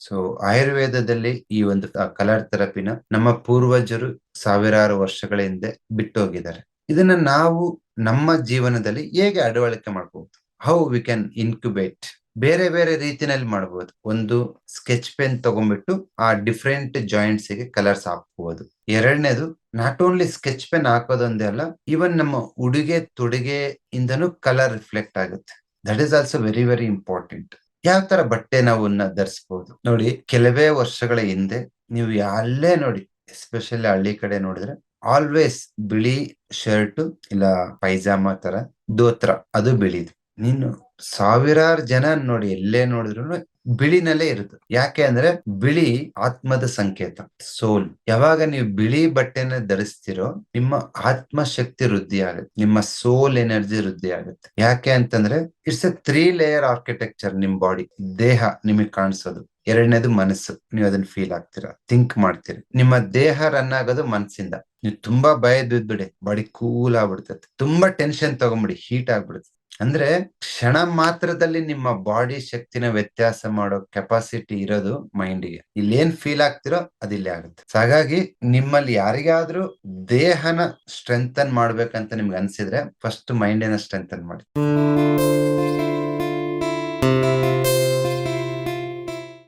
So ಆಯುರ್ವೇದದಲ್ಲಿ ಈ ಒಂದು ಕಲರ್ ಥೆರಪಿನ ನಮ್ಮ ಪೂರ್ವಜರು ಸಾವಿರಾರು ವರ್ಷಗಳ ಹಿಂದೆ ಬಿಟ್ಟೋಗಿದ್ದಾರೆ. ಇದನ್ನ ನಾವು ನಮ್ಮ ಜೀವನದಲ್ಲಿ ಹೇಗೆ ಅಡವಳಿಕೆ ಮಾಡಬಹುದು ಹೌ ವಿ ಕ್ಯಾನ್ ಇನ್ಕ್ಯುಬೇಟ್ ಬೇರೆ ಬೇರೆ ರೀತಿನಲ್ಲಿ ಮಾಡಬಹುದು ಒಂದು ಸ್ಕೆಚ್ ಪೆನ್ ತಗೊಂಡ್ಬಿಟ್ಟು ಆ ಡಿಫ್ರೆಂಟ್ ಜಾಯಿಂಟ್ಸ್ಗೆ ಕಲರ್ಸ್ ಹಾಕಬಹುದು ಎರಡನೇದು ನಾಟ್ ಓನ್ಲಿ ಸ್ಕೆಚ್ ಪೆನ್ ಹಾಕೋದೊಂದೇ ಅಲ್ಲ ಈವನ್ ನಮ್ಮ ಉಡುಗೆ ತೊಡುಗೆ ಇಂದನೂ ಕಲರ್ ರಿಫ್ಲೆಕ್ಟ್ ಆಗುತ್ತೆ. That is also very very important ಯಾವ ತರ ಬಟ್ಟೆ ನಾವು ಧರಿಸಬಹುದು ನೋಡಿ, ಕೆಲವೇ ವರ್ಷಗಳ ಹಿಂದೆ ನೀವು ಅಲ್ಲೇ ನೋಡಿ ಎಸ್ಪೆಷಲಿ ಹಳ್ಳಿ ಕಡೆ ನೋಡಿದ್ರೆ ಆಲ್ವೇಸ್ ಬಿಳಿ ಶರ್ಟ್ ಇಲ್ಲ ಪೈಜಾಮಾ ತರ ದೋತ್ರ, ಅದು ಬಿಳಿದು. ನೀನು ಸಾವಿರಾರು ಜನ ನೋಡಿ ಎಲ್ಲೇ ನೋಡಿದ್ರು ಬಿಳಿನಲ್ಲೇ ಇರುತ್ತೆ. ಯಾಕೆ ಅಂದ್ರೆ ಬಿಳಿ ಆತ್ಮದ ಸಂಕೇತ, ಸೋಲ್. ಯಾವಾಗ ನೀವು ಬಿಳಿ ಬಟ್ಟೆನ ಧರಿಸ್ತಿರೋ ನಿಮ್ಮ ಆತ್ಮ ಶಕ್ತಿ ವೃದ್ಧಿ ಆಗುತ್ತೆ, ನಿಮ್ಮ ಸೋಲ್ ಎನರ್ಜಿ ವೃದ್ಧಿ ಆಗುತ್ತೆ. ಯಾಕೆ ಅಂತಂದ್ರೆ it's a three layer architecture ನಿಮ್ ಬಾಡಿ, ದೇಹ ನಿಮಗೆ ಕಾಣಿಸೋದು. ಎರಡನೇದು ಮನಸ್ಸು, ನೀವು ಅದನ್ನ ಫೀಲ್ ಆಗ್ತೀರಾ, ಥಿಂಕ್ ಮಾಡ್ತೀರಿ. ನಿಮ್ಮ ದೇಹ ರನ್ ಆಗೋದು ಮನಸ್ಸಿಂದ. ನೀವು ತುಂಬಾ ಭಯ ಬಿದ್ಬಿಡಿ, ಬಾಡಿ ಕೂಲ್ ಆಗ್ಬಿಡ್ತದೆ ತುಂಬಾ ಟೆನ್ಷನ್ ತಗೊಂಬಿಡಿ, ಹೀಟ್ ಆಗ್ಬಿಡುತ್ತೆ. ಅಂದ್ರೆ ಕ್ಷಣ ಮಾತ್ರದಲ್ಲಿ ನಿಮ್ಮ ಬಾಡಿ ಶಕ್ತಿನ ವ್ಯತ್ಯಾಸ ಮಾಡೋ ಕೆಪಾಸಿಟಿ ಇರೋದು ಮೈಂಡ್ಗೆ ಇಲ್ಲಿ ಏನ್ ಫೀಲ್ ಆಗ್ತಿರೋ ಅದಿಲ್ಲೇ ಆಗುತ್ತೆ. ಹಾಗಾಗಿ ನಿಮ್ಮಲ್ಲಿ ಯಾರಿಗಾದ್ರೂ ದೇಹನ ಸ್ಟ್ರೆಂಥನ್ ಮಾಡ್ಬೇಕಂತ ನಿಮ್ಗೆ ಅನ್ಸಿದ್ರೆ ಫಸ್ಟ್ ಮೈಂಡಿನ ಸ್ಟ್ರೆಂಥನ್ ಮಾಡಿ.